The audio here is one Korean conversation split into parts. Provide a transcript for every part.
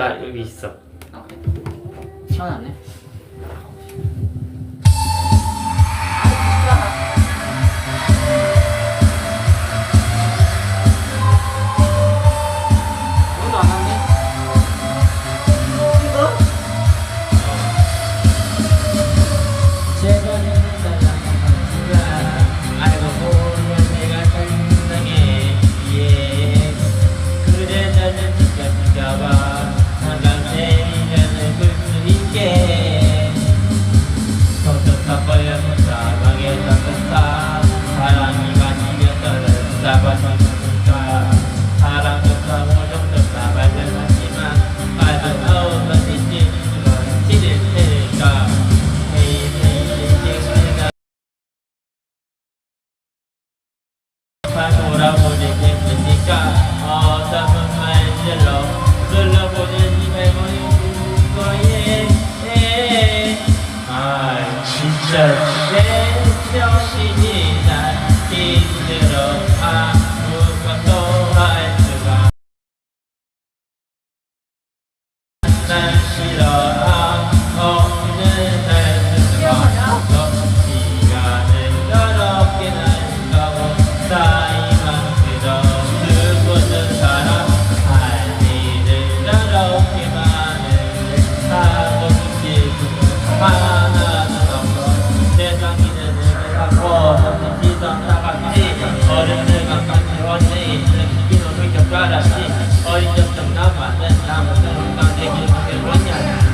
나 여기 있어. 아 그래? 시원하네. 그러니까 말들로 눌러보는 입에 머리 우는 거에. 아 진짜. 내 정신이 날 힘들어 아무것도 할 수가 난 싫어.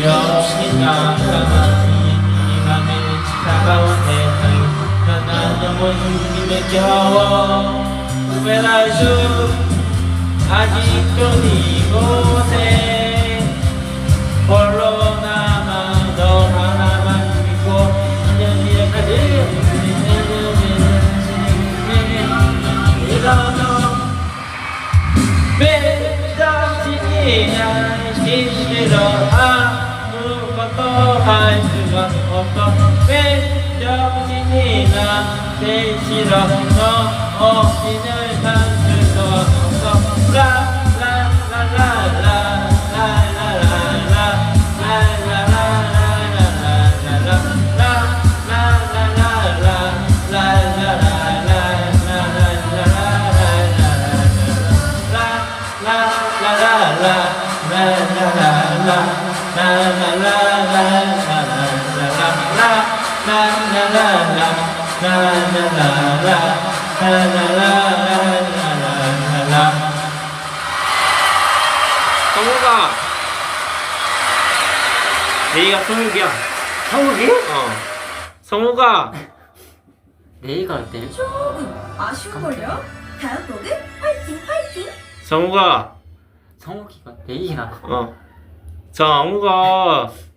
두려움이 나아가니 이맘에 다가온 해를 난 영원 힘에 겨워 후회라주 아직도 이곳에 홀로 남아 너 하나만 믿고 그냥 이제까지 이러면 매일 당신이 날 힘들어하 こと愛すること勉強しになってしろの大きな感 성우가 내가 성욱이야 성욱이? 어 성우가 내가 어때? 조금 아쉬운걸요? 다음 곡은 화이팅 화이팅! 성우가 성욱이가 내가 어 성우가 상비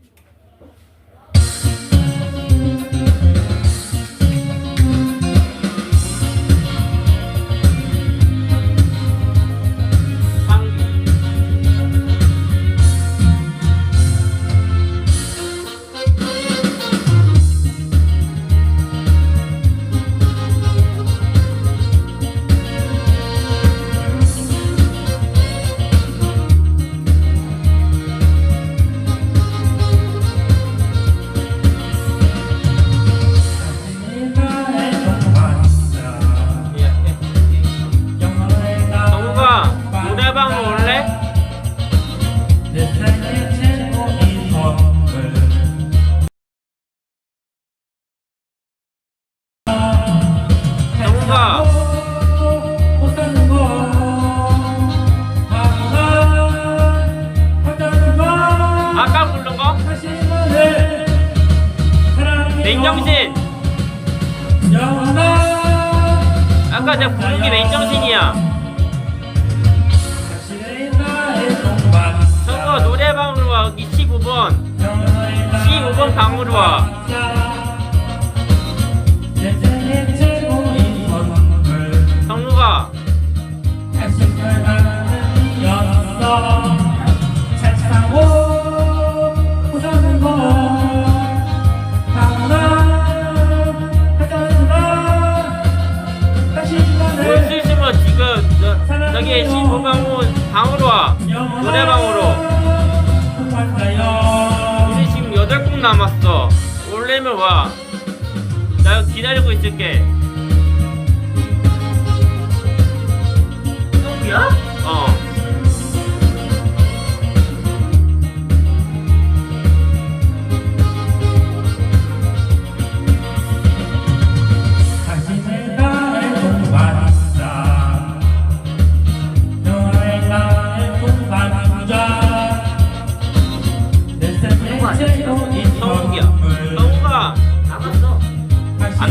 부른 게 맨정신이야? 성우가 노래방으로 와 여기 15번. 15번 방으로 와. 성우가 편하게 신공강문 방으로 와. 노래방으로. 이제 지금 여덟 곡 남았어. 올래면 와나 기다리고 있을게. 똥이야?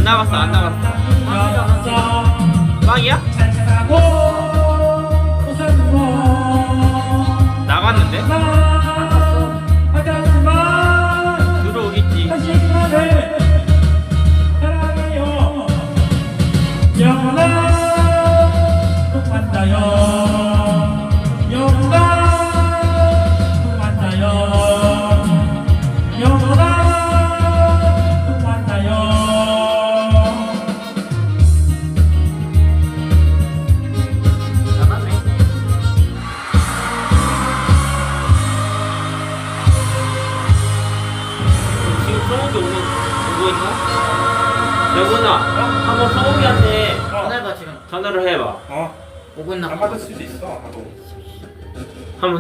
안 나갔어 안 나갔어 빵이야? 나갔는데?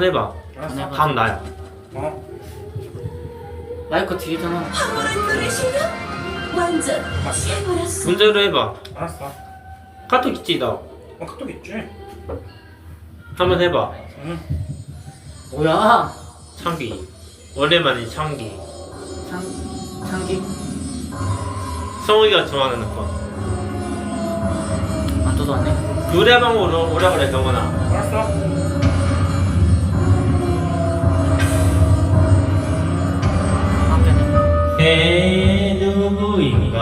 해봐. 알았어. 다음 나야. 어, 마이크 완전 최고였어. 문제로 해봐. 알았어. 카톡 있지 너? 어, 카톡 있지? 한번 해봐. 응. 뭐야? 창기. 오랜만에 창기. 창 창기? 성욱이가 좋아하는 거. 안 뜯어왔네. 노래방으로 오라 그래 경원아. 알았어. 내 누구인가?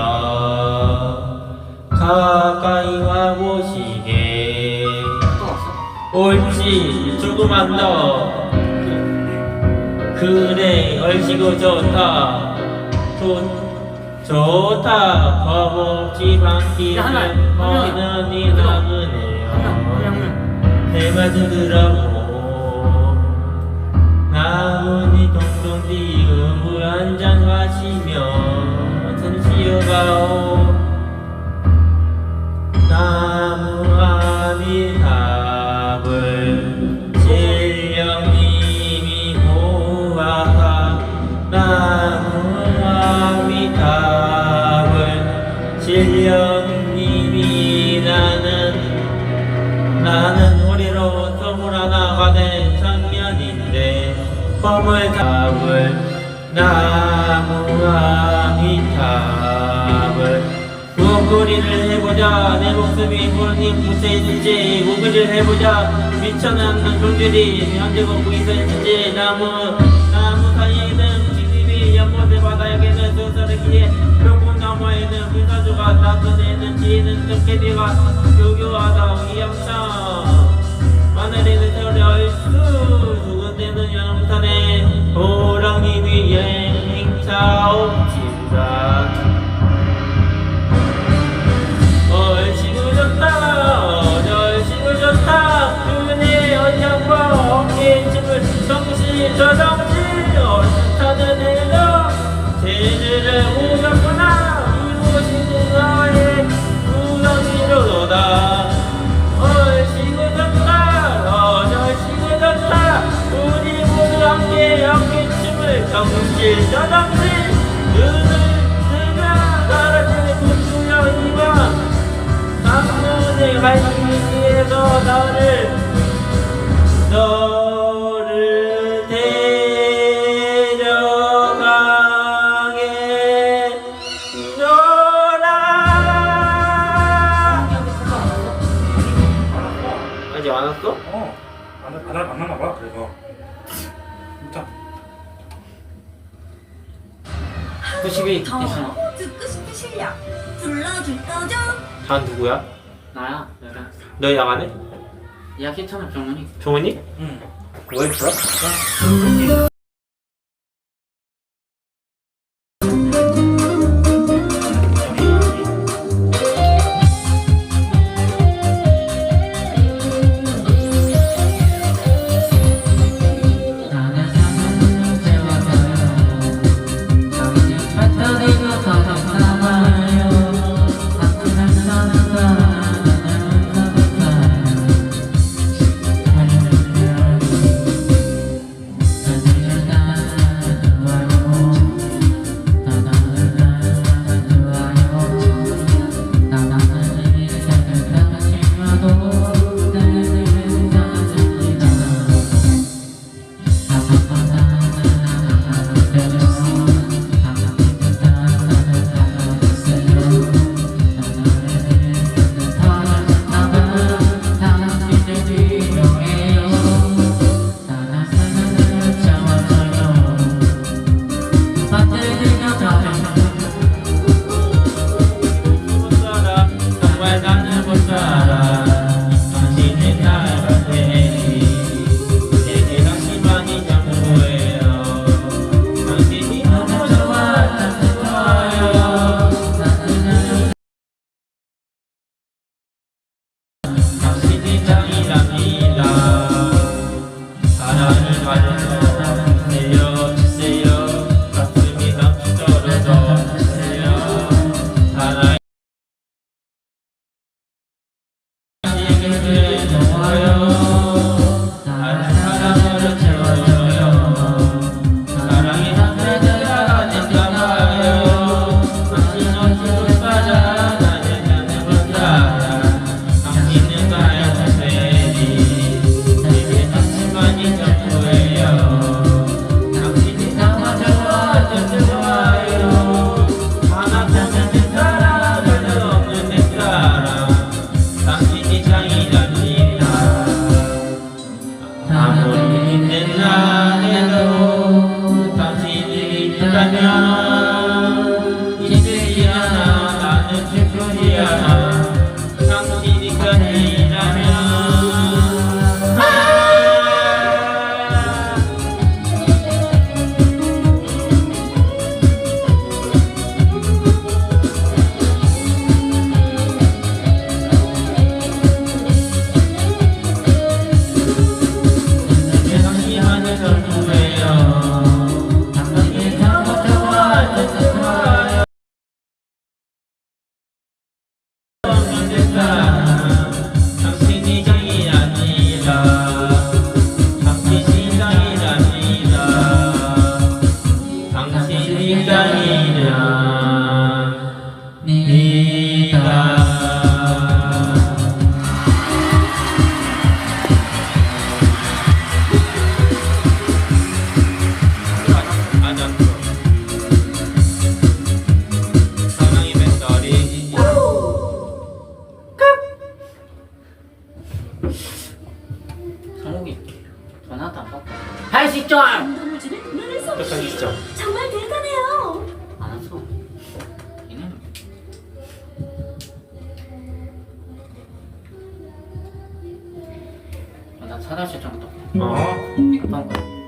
가까이 와보시게. 옳지 조금만 더 그래 얼씨구 좋다. 돈 좋다. 버벅지만 길을 거는 이나무네요? 내 말씀 들어보 나무니 동동 뛰고 한잔 마시며 전 쉬어가오 탑을 구거리를 해보자. 내 목숨이 물이 묻혀있는지 구거리를 해보자. 미쳐나는 종들이 언제 걷고 있었는지 나무 나무 사이에 있는 지집이 연못의 바다에게는 수사르기에 벽문 너머에는 불사조가 나타내는 지는 득해비가 교교하다. 이양창 하늘에는 저려있수 죽은 데는 영탄에 호랑이 위에 행차 さ。 강문의 갈기에서 너를 너를 데려가겠노라 아직 안 왔어? 어. 안, 안, 안 만나 봐. 그래서. 진짜. 92더 괜찮아 듣고 싶은 실력 불러줄 거죠? 다 누구야? 내가 너 양아네? 예약했잖아 병원이 종훈이? 응. 뭐 했어? Hare Hare Amen. 사다시 정도. 어 어떤 거?